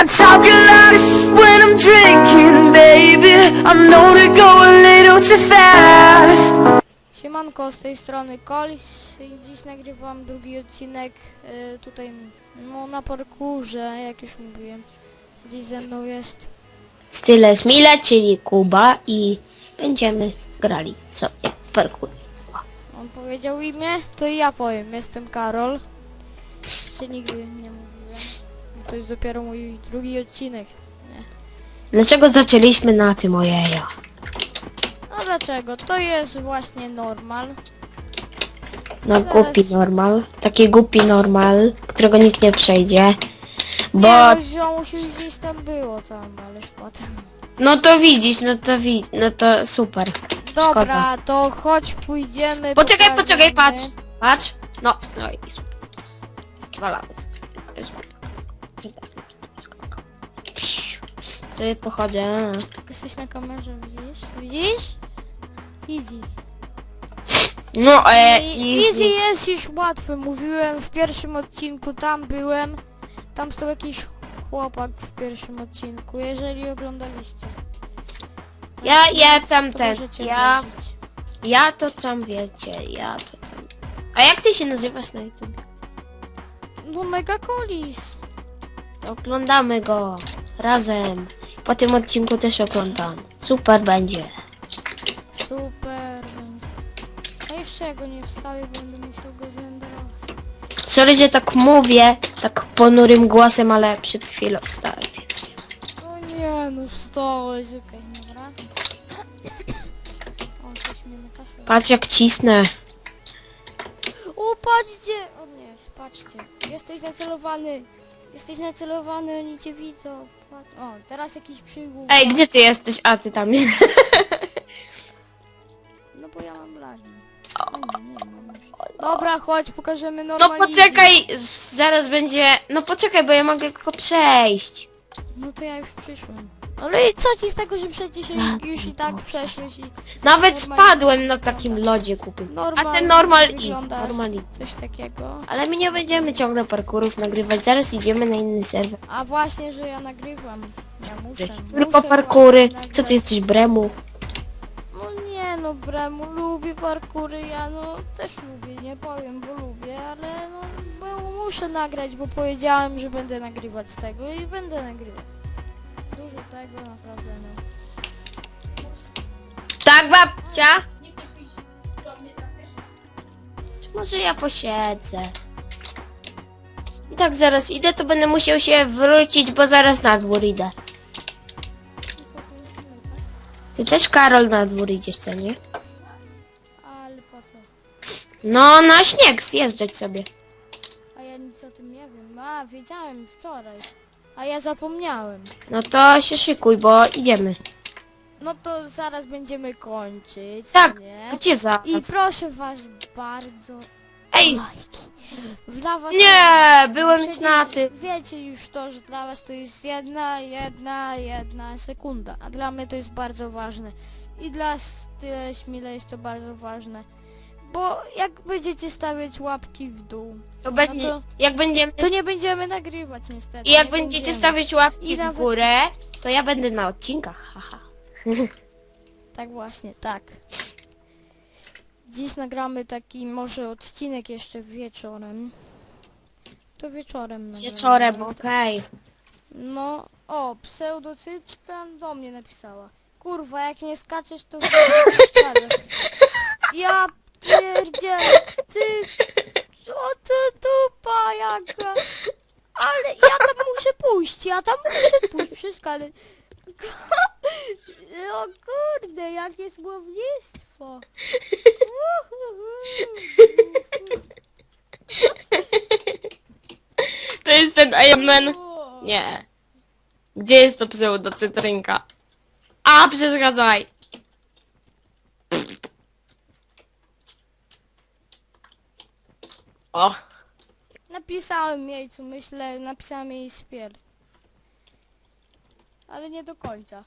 I talk a lot of shit when I'm drinking, baby. I'm known to go a little too fast. Siemanko, z tej strony Kolis i dziś nagrywam drugi odcinek y, tutaj no, na parkurze, jak już mówiłem. Dziś ze mną jest... Style Smile, czyli Kuba i będziemy grali sobie w parkour. On powiedział imię, to i ja powiem. Jestem Karol. Jeszcze nigdy nie mówiłem. To jest dopiero mój drugi odcinek. Dlaczego zaczęliśmy na tym ojeja? A dlaczego? To jest właśnie normal. No Zaraz. głupi normal. Taki głupi normal, którego nikt nie przejdzie. Bo... Nie, no, ziomuś już gdzieś tam było tam, ale spadł. No to widzisz, no to wi... No to super. Dobra, to chodź pójdziemy. Poczekaj, poczekaj, patrz. Patrz. No, no i super. Sobie pochodzę. Jesteś na kamerze, widzisz? Widzisz? Easy. No, e, I, easy jest już łatwy. Mówiłem w pierwszym odcinku, tam byłem. Tam stał jakiś chłopak w pierwszym odcinku, jeżeli oglądaliście. Ja, ja tam To ten, możecie ja, obejrzeć. ja to tam wiecie, ja to tam. A jak ty się nazywasz na YouTube? No mega kolis. Oglądamy go razem. Po tym odcinku też oglądam. Super będzie. Super. będzie. A jeszcze go nie wstawię, bo będę musiał go zrenderować. Sorry, że tak mówię, tak ponurym głosem, ale przed chwilą wstałem. O nie, no wstałeś, okej, dobra. O, coś mnie. Patrz jak cisnę. O, patrzcie! O nie, patrzcie. Jesteś nacelowany. Jesteś nacelowany, oni cię widzą. Patrz- O, teraz jakiś przygód. Ej, gdzie ty jesteś? A, ty tam. No bo ja mam lagi. O nie, nie mam już. Dobra, chodź, pokażemy No normalnie. poczekaj, z- zaraz będzie... No poczekaj, bo ja mogę tylko przejść. No to ja już przyszłem. Ale i co ci z tego, że przecież już i tak przeszłeś i Nawet Normalnie spadłem na wygląda. takim lodzie kupym. normal. A ten normal is, wygląda normal is. Coś takiego. Ale my nie będziemy ciągle parkurów nagrywać, zaraz idziemy na inny serwer. A właśnie, że ja nagrywam. Ja muszę. Tylko muszę parkury. nagrać. Co ty jesteś bremu? No nie no, Bremu, lubię parkury, ja no też lubię, nie powiem, bo lubię, ale no bo muszę nagrać, bo powiedziałem, że będę nagrywać z tego i będę nagrywać. Naprawdę no. Tak, babcia? Czy może ja posiedzę? I tak zaraz idę, to będę musiał się wrócić, bo zaraz na dwór idę. Tak? Ty też, Karol, na dwór idziesz, co nie? Ale po co? No, na śnieg zjeżdżać sobie. A ja nic o tym nie wiem. A, wiedziałem wczoraj. A ja zapomniałem. No to się szykuj, bo idziemy. No to zaraz będziemy kończyć, Tak, nie? Gdzie za? I proszę was bardzo Ej, lajki. Dla was nie, byłem Przecież na tym. Wiecie już to, że dla was to jest jedna, jedna, jedna sekunda, a dla mnie to jest bardzo ważne. I dla Style Śmile jest to bardzo ważne. Bo jak będziecie stawiać łapki w dół, To będzie, No to- jak będziemy... to nie będziemy nagrywać niestety. I jak nie będziecie będziemy. stawiać łapki I w nawet- górę, to ja będę na odcinkach, haha. Tak właśnie, tak. Dziś nagramy taki może odcinek jeszcze wieczorem. To wieczorem nagramy. Wieczorem, okej. No, o, pseudocytran do mnie napisała. Kurwa, jak nie skaczesz, to skaczesz. Ja pierdzielę, ty, o ty dupa jaka. Ale ja tam muszę pójść, ja tam muszę pójść, wszystko, ale... O kurde, jakie słownictwo. To jest ten Iron Man. Nie. Gdzie jest to pseudocytrynka? A, przeszkadzaj. O, Napisałem jej, co myślę, napisałem jej spier. Ale nie do końca.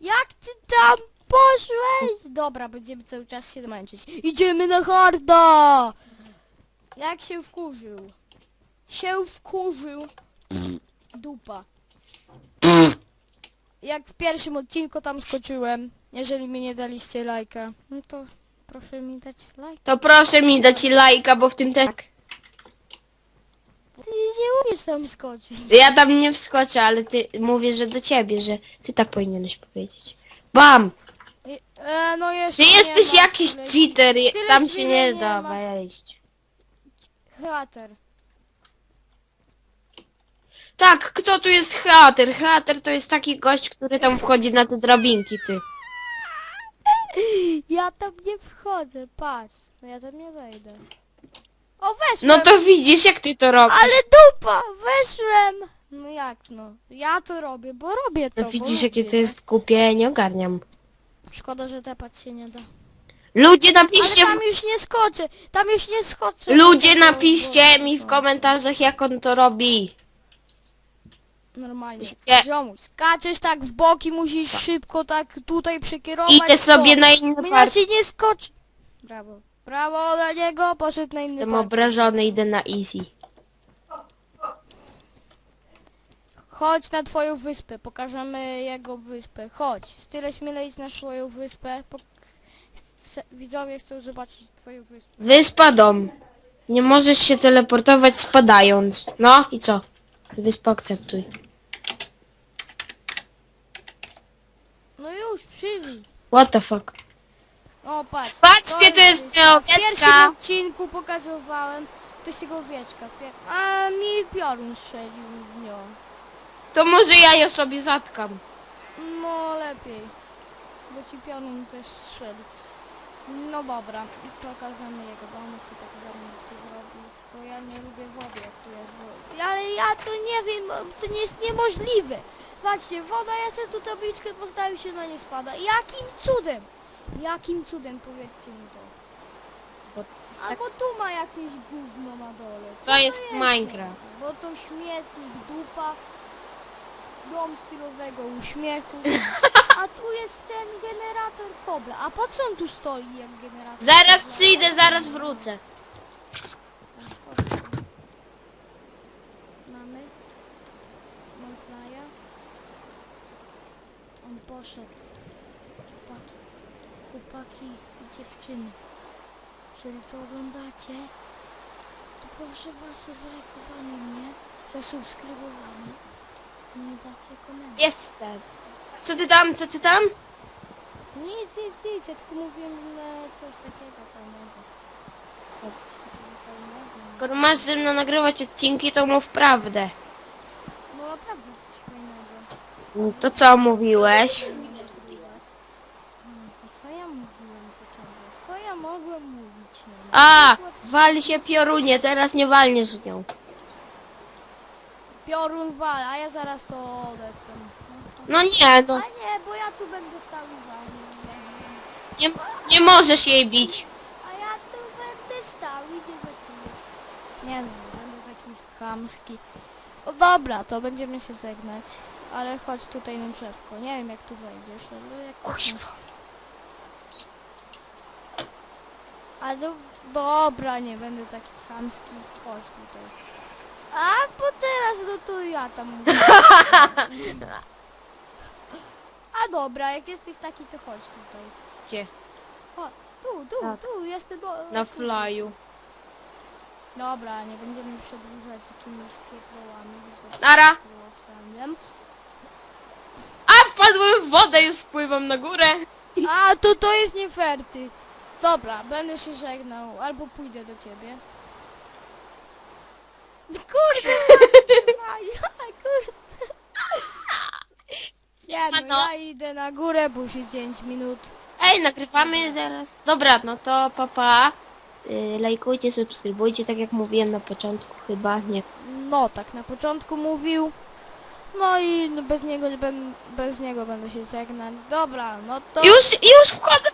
Jak ty tam poszłeś? Dobra, będziemy cały czas się męczyć. Idziemy na harda! Jak się wkurzył? Się wkurzył. Dupa. Jak w pierwszym odcinku tam skoczyłem, jeżeli mi nie daliście lajka, no to proszę mi dać lajka. To proszę mi dać lajka, bo w tym też... Ty nie umiesz tam skoczyć. Ja tam nie wskoczę, ale ty mówię, że do ciebie, że ty tak powinieneś powiedzieć. Bam! I- E, no jeszcze Ty nie jesteś masz jakiś tyle- cheater, je- tyle tam się chwili nie nie da ma. wejść. Hater. Tak, kto tu jest hater? Hater to jest taki gość, który tam wchodzi na te drabinki, ty. Ja tam nie wchodzę, patrz. No ja tam nie wejdę. O, weszłem! No to widzisz, jak ty to robisz. Ale dupa! Weszłem! No jak no? Ja to robię, bo robię to. No bo widzisz, jakie to jest głupie, nie ogarniam. Szkoda, że tepać się nie da. Ludzie Ale napiszcie, tam już nie skoczę! Tam już nie skoczę! ludzie napiszcie mi w komentarzach, jak on to robi. Normalnie. Nie. Ziomuś, skaczesz tak w boki, musisz szybko tak tutaj przekierować. Idę sobie to. na inny park. Inaczej nie skocz. Brawo. Brawo dla niego, poszedł na inny Jestem park. obrażony, idę na easy. Chodź na twoją wyspę, pokażemy jego wyspę. Chodź, tyle śmiele idź na swoją wyspę. Pok- chce- Widzowie chcą zobaczyć twoją wyspę. Wyspa dom. Nie możesz się teleportować spadając. No i co? Wyspa akceptuj. No już, przywij. What the fuck? O, patrz. Patrzcie, to jest moja W pierwszym owieczka. odcinku pokazywałem, to jest jego owieczka. Pier- A mi piorun strzelił w nią. To może ja ją sobie zatkam. No lepiej, bo ci piorun też strzeli. No dobra, i pokażemy jego domek, to tak zaraz co zrobił. Tylko ja nie lubię wody, jak tu jest woda. Ale ja to nie wiem, bo to nie jest niemożliwe. Patrzcie, woda, ja sobie tu tabliczkę postawił się na nie spada. Jakim cudem? Jakim cudem, powiedzcie mi to. Bo tak... Albo tu ma jakieś gówno na dole. Co To jest Minecraft. Bo to śmietnik, dupa, dom stylowego uśmiechu. A tu jest ten generator kobla. A po co on tu stoi jak generator Zaraz kobla? przyjdę, zaraz wrócę. Mamy. Monflya. On poszedł. Chłopaki. Chłopaki i dziewczyny. Jeżeli to oglądacie, to proszę was o zalajkowanie mnie, zasubskrybowanie i nie dacie komentarza. Jestem. Co ty tam, co ty tam? Nic, nic, nic, ja tylko mówiłem że coś takiego fajnego. Coś takiego fajnego. Skoro masz ze mną nagrywać odcinki, to mów prawdę. No naprawdę To co mówiłeś? Co ja mówiłem takiego? Co ja mogłem mówić? No, A, wali się piorunie, teraz nie walniesz z nią. Piorun wal, a ja zaraz to odetkę. No nie, no. A nie, bo ja tu będę stał i walnił. Nie, nie możesz jej bić. A ja tu będę stał i nie zakujesz. Nie no, będę taki chamski. O dobra, to będziemy się żegnać. Ale chodź tutaj na drzewko. Nie wiem jak tu wejdziesz, ale jak Kurwa. A do, dobra, nie będę taki chamski. Chodź tutaj. A bo teraz no to ja tam mówię. A dobra, jak jesteś taki to chodź tutaj. Gdzie? O, tu, tu, Tak. tu, jestem do... Na flyu. Dobra, nie będziemy przedłużać jakimiś pierdołami. z Nara. głosowaniem. Wpadłem w wodę, już wpływam na górę. A, to to jest nie fair, ty. Dobra, będę się żegnał, albo pójdę do ciebie. Kurde, Maja, kurde. No Siemano. ja idę na górę, bo już jest 10 minut. Ej, nagrywamy zaraz. Dobra, no to papa. Yy, lajkujcie, subskrybujcie, tak jak mówiłem na początku chyba. Nie. No, tak na początku mówił. No i bez niego, nie ben- bez niego będę się żegnać. Dobra, no to... Już, już wchodzę